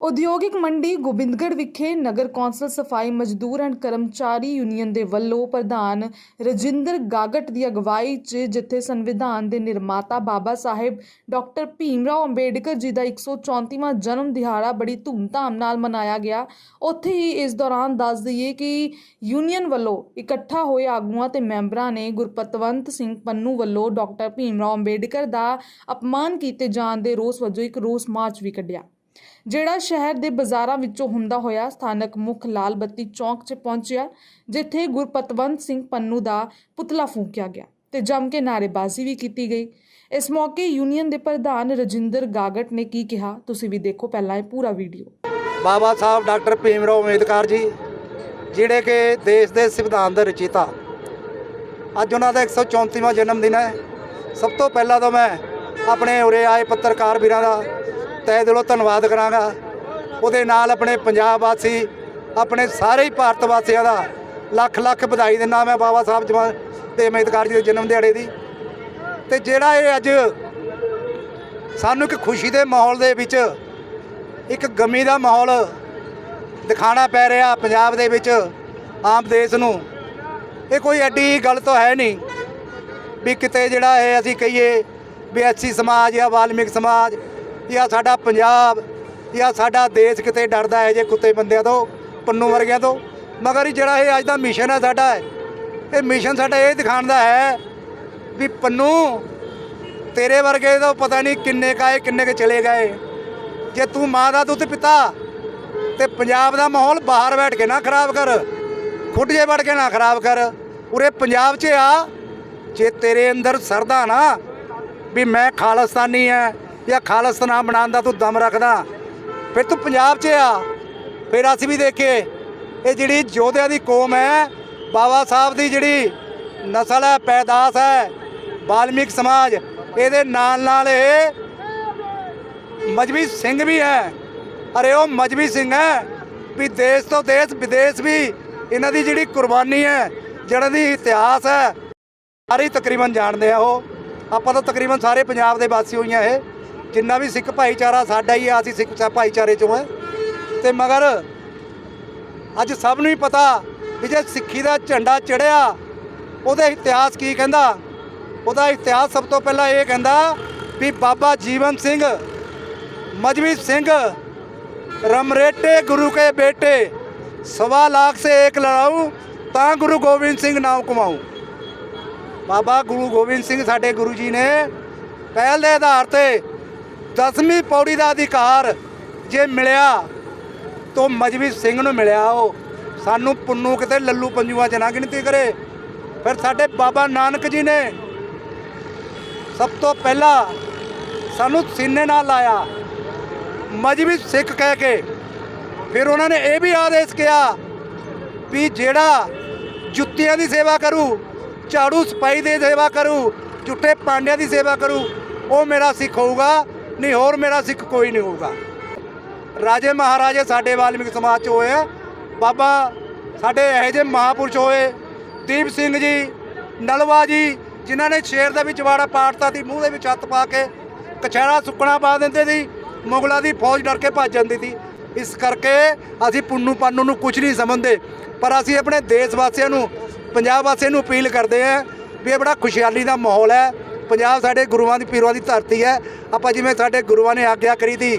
ਉਦਯੋਗਿਕ ਮੰਡੀ ਗੋਬਿੰਦਗੜ੍ਹ ਵਿਖੇ ਨਗਰ ਕੌਂਸਲ ਸਫ਼ਾਈ ਮਜ਼ਦੂਰ ਐਂਡ ਕਰਮਚਾਰੀ ਯੂਨੀਅਨ ਦੇ ਵੱਲੋਂ ਪ੍ਰਧਾਨ ਰਜਿੰਦਰ ਗਾਗਟ ਦੀ ਅਗਵਾਈ 'ਚ ਜਿੱਥੇ ਸੰਵਿਧਾਨ ਦੇ ਨਿਰਮਾਤਾ ਬਾਬਾ ਸਾਹਿਬ ਡਾਕਟਰ ਭੀਮਰਾਓ ਅੰਬੇਡਕਰ ਜੀ ਦਾ 134ਵਾਂ ਜਨਮ ਦਿਹਾੜਾ ਬੜੀ ਧੂਮਧਾਮ ਨਾਲ ਮਨਾਇਆ ਗਿਆ। ਉੱਥੇ ਹੀ ਇਸ ਦੌਰਾਨ ਦੱਸ ਦਈਏ ਕਿ ਯੂਨੀਅਨ ਵੱਲੋਂ ਇਕੱਠਾ ਹੋਏ ਆਗੂਆਂ ਤੇ ਮੈਂਬਰਾਂ ਨੇ ਗੁਰਪਤਵੰਤ ਸਿੰਘ ਪੰਨੂ ਵੱਲੋਂ ਡਾਕਟਰ ਭੀਮਰਾਓ ਅੰਬੇਡਕਰ ਦਾ ਅਪਮਾਨ ਕੀਤੇ ਜਾਣ ਦੇ ਰੋਸ ਵਜੋਂ ਇੱਕ ਰੋਸ ਮਾਰਚ ਵੀ ਕੱਢਿਆ। ਜਿਹੜਾ ਸ਼ਹਿਰ ਦੇ ਬਾਜ਼ਾਰਾਂ ਵਿੱਚੋਂ ਹੁੰਦਾ ਹੋਇਆ ਸਥਾਨਕ ਮੁੱਖ ਲਾਲ ਬੱਤੀ ਚੌਂਕ 'ਚ ਪਹੁੰਚਿਆ, ਜਿੱਥੇ ਗੁਰਪਤਵੰਤ ਸਿੰਘ ਪੰਨੂ ਦਾ ਪੁਤਲਾ ਫੂਕਿਆ ਗਿਆ ਤੇ ਜੰਮ ਕੇ ਨਾਅਰੇਬਾਜ਼ੀ ਵੀ ਕੀਤੀ ਗਈ। ਇਸ ਮੌਕੇ ਯੂਨੀਅਨ ਦੇ ਪ੍ਰਧਾਨ ਰਜਿੰਦਰ ਗਾਗਟ ਨੇ ਕੀ ਕਿਹਾ, ਤੁਸੀਂ ਵੀ ਦੇਖੋ ਪਹਿਲਾਂ ਇਹ ਪੂਰਾ ਵੀਡੀਓ। ਬਾਬਾ ਸਾਹਿਬ ਡਾਕਟਰ ਭੀਮ ਰਾਓ ਅੰਬੇਦਕਰ ਜੀ, ਜਿਹੜੇ ਕਿ ਦੇਸ਼ ਦੇ ਸੰਵਿਧਾਨ ਦੇ ਰਚయిਤਾ ਅੱਜ ਉਹਨਾਂ ਦਾ 134ਵਾਂ ਜਨਮ ਦਿਨ ਹੈ। ਸਭ ਤੋਂ ਪਹਿਲਾਂ ਤਾਂ ਮੈਂ ਆਪਣੇ ਉਰੇ ਆਏ ਪੱਤਰਕਾਰ ਵੀਰਾਂ ਦਾ ਤਹਿ ਦਿਲੋਂ ਧੰਨਵਾਦ ਕਰਾਂਗਾ। ਉਹਦੇ ਨਾਲ ਆਪਣੇ ਪੰਜਾਬ ਵਾਸੀ, ਆਪਣੇ ਸਾਰੇ ਹੀ ਭਾਰਤ ਵਾਸੀਆਂ ਦਾ ਲੱਖ ਲੱਖ ਵਧਾਈ ਦਿੰਦਾ ਮੈਂ ਬਾਬਾ ਸਾਹਿਬ ਜਮਾ ਤੇ ਅੰਬੇਦਕਰ ਜੀ ਦੇ ਜਨਮ ਦਿਹਾੜੇ ਦੀ। ਤੇ ਜਿਹੜਾ ਇਹ ਅੱਜ ਸਾਨੂੰ ਇੱਕ ਖੁਸ਼ੀ ਦੇ ਮਾਹੌਲ ਦੇ ਵਿੱਚ, ਇੱਕ ਗਮੀ ਦਾ ਮਾਹੌਲ ਦਿਖਾਣਾ ਪੈ ਰਿਹਾ ਪੰਜਾਬ ਦੇ ਵਿੱਚ, ਆਮ ਦੇਸ਼ ਨੂੰ, ਇਹ ਕੋਈ ਐਡੀ ਗੱਲ ਤਾਂ ਹੈ ਨਹੀਂ ਵੀ ਕਿਤੇ ਜਿਹੜਾ ਇਹ ਅਸੀਂ ਕਹੀਏ ਵੀ ਐਸੀ ਸਮਾਜ ਜਾਂ ਵਾਲਮੀਕ ਸਮਾਜ ਜਾਂ ਸਾਡਾ ਪੰਜਾਬ ਜਾਂ ਸਾਡਾ ਦੇਸ਼ ਕਿਤੇ ਡਰਦਾ ਹੈ ਜੇ ਕੁੱਤੇ ਬੰਦਿਆਂ ਤੋਂ, ਪੰਨੂ ਵਰਗਿਆਂ ਤੋਂ। ਮਗਰ ਇਹ ਜਿਹੜਾ ਇਹ ਅੱਜ ਦਾ ਮਿਸ਼ਨ ਹੈ ਸਾਡਾ ਇਹ ਮਿਸ਼ਨ ਸਾਡਾ ਇਹ ਦਿਖਾਉਣ ਦਾ ਹੈ ਵੀ ਪੰਨੂ, ਤੇਰੇ ਵਰਗੇ ਤਾਂ ਪਤਾ ਨਹੀਂ ਕਿੰਨੇ ਕਾਏ ਕਿੰਨੇ ਕੇ ਚਲੇ ਗਏ। ਜੇ ਤੂੰ ਮਾਂ ਦਾ ਦੁੱਧ ਪਿਤਾ ਤੇ ਪੰਜਾਬ ਦਾ ਮਾਹੌਲ ਬਾਹਰ ਬੈਠ ਕੇ ਨਾ ਖਰਾਬ ਕਰ, ਖੁੱਡ ਜੇ ਵੜ ਕੇ ਨਾ ਖਰਾਬ ਕਰ, ਉਰੇ ਪੰਜਾਬ 'ਚ ਆ। ਜੇ ਤੇਰੇ ਅੰਦਰ ਸਰਦਾ ਨਾ ਵੀ ਮੈਂ ਖਾਲਿਸਤਾਨੀ ਆ ਜਾਂ ਖਾਲਸ ਨਾਮ ਬਣਾਉਣ ਦਾ ਤੂੰ ਦਮ ਰੱਖਦਾ। ਫਿਰ ਤੂੰ ਪੰਜਾਬ 'ਚ ਆ। ਫਿਰ ਅਸੀਂ ਵੀ ਦੇਖੇ ਇਹ ਜਿਹੜੀ ਯੋਧਿਆਂ ਦੀ ਕੌਮ ਹੈ, ਬਾਬਾ ਸਾਹਿਬ ਦੀ ਜਿਹੜੀ ਨਸਲ ਹੈ, ਪੈਦਾਸ ਹੈ ਵਾਲਮੀਕ ਸਮਾਜ, ਇਹਦੇ ਨਾਲ ਨਾਲ ਇਹ ਮਜਬੀ ਸਿੰਘ ਵੀ ਹੈ। ਅਰੇ ਉਹ ਮਜਬੀ ਸਿੰਘ ਹੈ ਵੀ ਦੇਸ਼ ਤੋਂ ਦੇਸ਼, ਵਿਦੇਸ਼ ਵੀ ਇਹਨਾਂ ਦੀ ਜਿਹੜੀ ਕੁਰਬਾਨੀ ਹੈ ਜਿਹੜਾ ਦੀ ਇਤਿਹਾਸ ਹੈ, ਸਾਰੇ ਤਕਰੀਬਨ ਜਾਣਦੇ ਆ ਉਹ। ਆਪਾਂ ਤਾਂ ਤਕਰੀਬਨ ਸਾਰੇ ਪੰਜਾਬ ਦੇ ਵਾਸੀ ਹੋਈਆਂ ਇਹ। ਜਿੰਨਾ ਵੀ ਸਿੱਖ ਭਾਈਚਾਰਾ ਸਾਡਾ ਹੀ ਆ, ਅਸੀਂ ਸਿੱਖ ਭਾਈਚਾਰੇ ਚੋਂ ਆ। ਤੇ ਮਗਰ ਅੱਜ ਸਭ ਨੂੰ ਹੀ ਪਤਾ ਵੀ ਜੇ ਸਿੱਖੀ ਦਾ ਝੰਡਾ ਚੜਿਆ, ਉਹਦਾ ਇਤਿਹਾਸ ਕੀ ਕਹਿੰਦਾ? ਉਹਦਾ ਇਤਿਹਾਸ ਸਭ ਤੋਂ ਪਹਿਲਾਂ ਇਹ ਕਹਿੰਦਾ ਵੀ ਬਾਬਾ ਜੀਵਨ ਸਿੰਘ ਮਜਵੀ ਸਿੰਘ, ਰਮਰੇਟੇ ਗੁਰੂ ਕੇ ਬੇਟੇ, ਸਵਾ ਲੱਖ ਸੇ ਇੱਕ ਲੜਾਉ ਤਾਂ ਗੁਰੂ ਗੋਬਿੰਦ ਸਿੰਘ ਨਾਮ ਕਮਾਉ ਬਾਬਾ ਗੁਰੂ ਗੋਬਿੰਦ ਸਿੰਘ ਸਾਡੇ ਗੁਰੂ ਜੀ ਨੇ ਪਹਿਲ ਦੇ ਆਧਾਰ ਤੇ 10ਵੀਂ ਪੌੜੀ ਦਾ ਅਧਿਕਾਰ ਜੇ ਮਿਲਿਆ, ਤੋਂ ਮਜਬੀ ਸਿੰਘ ਨੂੰ ਮਿਲਿਆ ਉਹ। ਸਾਨੂੰ ਪੁੰਨੂ ਕਿਤੇ ਲੱਲੂ ਪੰਜੂਆਂ ਚ ਨਾ ਗਿਣਤੀ ਕਰੇ। ਫਿਰ ਸਾਡੇ ਬਾਬਾ ਨਾਨਕ ਜੀ ਨੇ ਸਭ ਤੋਂ ਪਹਿਲਾਂ ਸਾਨੂੰ ਸੀਨੇ ਨਾਲ ਲਾਇਆ। ਮਜਬੀ ਸਿੱਖ ਕਹਿ ਕੇ। ਫਿਰ ਉਹਨਾਂ ਨੇ ਇਹ ਵੀ ਆਦੇਸ਼ ਕਿਹਾ ਵੀ ਜਿਹੜਾ ਜੁੱਤੀਆਂ ਦੀ ਸੇਵਾ ਕਰੂ, ਝਾੜੂ ਸਪਾਈ ਦੀ ਸੇਵਾ ਕਰੂ ਝੁੱਟੇ ਪਾਂਡਿਆਂ ਦੀ ਸੇਵਾ ਕਰੂ, ਉਹ ਮੇਰਾ ਸਿੱਖ ਹੋਊਗਾ। ਨਹੀਂ, ਹੋਰ ਮੇਰਾ ਸਿੱਖ ਕੋਈ ਨਹੀਂ ਹੋਊਗਾ। ਰਾਜੇ ਮਹਾਰਾਜੇ ਸਾਡੇ ਵਾਲਮੀਕ ਸਮਾਜ ਚ ਹੋਏ ਆ। ਬਾਬਾ ਸਾਡੇ ਇਹੋ ਜਿਹੇ ਮਹਾਪੁਰਸ਼ ਹੋਏ, ਦੀਪ ਸਿੰਘ ਜੀ, ਨਲਵਾ ਜੀ, ਜਿਨ੍ਹਾਂ ਨੇ ਸ਼ੇਰ ਦੇ ਵਿੱਚ ਵਾੜਾ ਪਾੜਤਾ ਸੀ, ਮੂੰਹ ਦੇ ਵਿੱਚ ਹੱਥ ਪਾ ਕੇ, ਕਛਹਿਰਾ ਸੁੱਕਣਾ ਪਾ ਦਿੰਦੇ ਸੀ, ਮੁਗਲਾਂ ਦੀ ਫੌਜ ਡਰ ਕੇ ਭੱਜ ਜਾਂਦੀ ਸੀ। ਇਸ ਕਰਕੇ ਅਸੀਂ ਪੁੰਨੂ ਪਾਨੂ ਨੂੰ ਕੁਝ ਨਹੀਂ ਸਮਝਦੇ, ਪਰ ਅਸੀਂ ਆਪਣੇ ਦੇਸ਼ ਵਾਸੀਆਂ ਨੂੰ, ਪੰਜਾਬ ਵਾਸੀਆਂ ਨੂੰ ਅਪੀਲ ਕਰਦੇ ਹਾਂ ਵੀ ਇਹ ਬੜਾ ਖੁਸ਼ਹਾਲੀ ਦਾ ਮਾਹੌਲ ਹੈ। ਪੰਜਾਬ ਸਾਡੇ ਗੁਰੂਆਂ ਦੀ ਪੀਰਾਂ ਦੀ ਧਰਤੀ ਹੈ। ਆਪਾਂ ਜਿਵੇਂ ਸਾਡੇ ਗੁਰੂਆਂ ਨੇ ਆਗਿਆ ਕਰੀ ਦੀ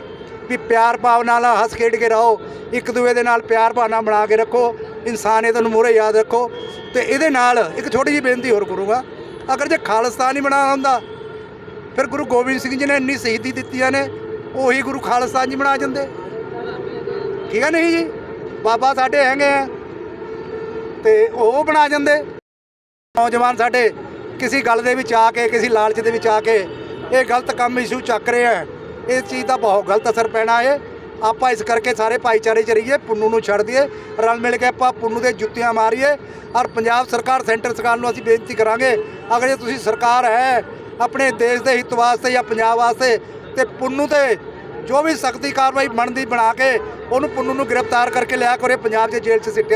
ਵੀ ਪਿਆਰ ਭਾਵ ਨਾਲ ਹੱਸ ਖੇਡ ਕੇ ਰਹੋ, ਇੱਕ ਦੂਏ ਦੇ ਨਾਲ ਪਿਆਰ ਭਾਵਨਾ ਬਣਾ ਕੇ ਰੱਖੋ ਇਨਸਾਨੀਅਤ ਨੂੰ ਮੂਹਰੇ ਯਾਦ ਰੱਖੋ। ਤੇ ਇਹਦੇ ਨਾਲ ਇੱਕ ਛੋਟੀ ਜਿਹੀ ਬੇਨਤੀ ਹੋਰ ਕਰੂੰਗਾ, ਅਗਰ ਜੇ ਖਾਲਿਸਤਾਨ ਹੀ ਬਣਾਉਣਾ ਹੁੰਦਾ, ਫਿਰ ਗੁਰੂ ਗੋਬਿੰਦ ਸਿੰਘ ਜੀ ਨੇ ਇੰਨੀ ਸ਼ਹੀਦੀ ਦਿੱਤੀਆਂ ਨੇ, ਉਹੀ ਗੁਰੂ ਖਾਲਸਤਾਨ ਜੀ ਬਣਾ ਜਾਂਦੇ। ਠੀਕ ਹੈ ਨਹੀਂ ਜੀ? ਬਾਬਾ ਸਾਡੇ ਹੈਗੇ ਆ, ਤੇ ਉਹ ਬਣਾ ਜਾਂਦੇ। ਨੌਜਵਾਨ ਸਾਡੇ ਕਿਸੇ ਗੱਲ ਦੇ ਵਿੱਚ ਆ ਕੇ, ਕਿਸੇ ਲਾਲਚ ਦੇ ਵਿੱਚ ਆ ਕੇ ਇਹ ਗਲਤ ਕੰਮ ਇਸ਼ੂ ਚੱਕ ਰਹੇ ਹੈ ਇਸ ਚੀਜ਼ ਦਾ ਬਹੁਤ ਗਲਤ ਅਸਰ ਪੈਣਾ ਹੈ ਆਪਾਂ ਇਸ ਕਰਕੇ ਸਾਰੇ ਭਾਈਚਾਰੇ ਚ ਰਹੀਏ, ਪੁੰਨੂ ਨੂੰ ਛੱਡ ਦਈਏ। ਰਲ ਮਿਲ ਕੇ ਆਪਾਂ ਪੁੰਨੂ ਦੇ ਜੁੱਤੀਆਂ ਮਾਰੀਏ। ਔਰ ਪੰਜਾਬ ਸਰਕਾਰ ਸੈਂਟਰ ਸਰਕਾਰ ਨੂੰ ਅਸੀਂ ਬੇਨਤੀ ਕਰਾਂਗੇ, ਅਗਰ ਜੇ ਤੁਸੀਂ ਸਰਕਾਰ ਹੈ ਆਪਣੇ ਦੇਸ਼ ਦੇ ਹਿੱਤ ਵਾਸਤੇ ਜਾਂ ਪੰਜਾਬ ਵਾਸਤੇ, ਤੇ ਪੁੰਨੂ ਤੇ ਜੋ ਵੀ ਸਖਤੀ ਕਾਰਵਾਈ ਬਣਦੀ ਬਣਾ ਕੇ ਉਹਨੂੰ ਪੁੰਨੂ ਨੂੰ ਗ੍ਰਿਫਤਾਰ ਕਰਕੇ ਲਿਆ ਕਰੇ ਪੰਜਾਬ ਦੇ ਜੇਲ੍ਹ 'ਚ ਸਿੱਟਿਆ